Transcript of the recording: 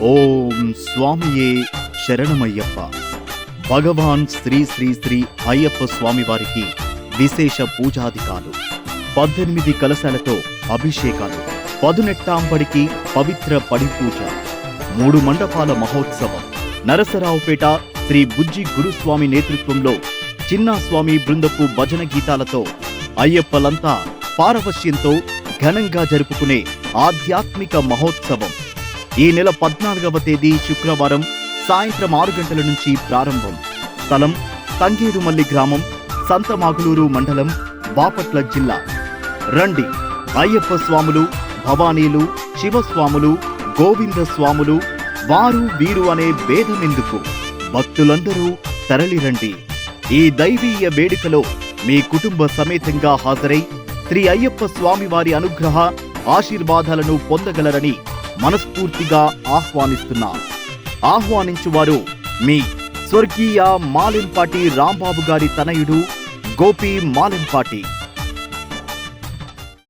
ఓం స్వామియే శరణమయ్యప్ప. భగవాన్ శ్రీ శ్రీ శ్రీ అయ్యప్ప స్వామి వారికి విశేష పూజాధికాలు. పద్దెనిమిది కలశాలతో అభిషేకాలు. పదునెట్టాంబడికి పవిత్ర పడి పూజ మూడు మండపాల మహోత్సవం. నరసరావుపేట శ్రీ బుజ్జి గురుస్వామి నేతృత్వంలో చిన్నాస్వామి బృందపు భజన గీతాలతో అయ్యప్పలంతా పారవశ్యంతో ఘనంగా జరుపుకునే ఆధ్యాత్మిక మహోత్సవం. ఈ నెల పద్నాలుగవ తేదీ శుక్రవారం సాయంత్రం ఆరు గంటల నుంచి ప్రారంభం. స్థలం తంగేరుమల్లి గ్రామం సంతమాగులూరు మండలం బాపట్ల జిల్లా. రండి. అయ్యప్ప స్వాములు భవానీలు శివస్వాములు గోవింద స్వాములు వారు వీరు అనే భేదమెందుకు భక్తులందరూ తరలిరండి. ఈ దైవీయ వేడుకలో మీ కుటుంబ సమేతంగా హాజరై శ్రీ అయ్యప్ప స్వామివారి అనుగ్రహ ఆశీర్వాదాలను పొందగలరని మనస్ఫూర్తిగా ఆహ్వానిస్తున్నా. ఆహ్వానించువారు మీ స్వర్గీయ మాలింపాటి రాంబాబు గారి తనయుడు గోపి మాలింపాటి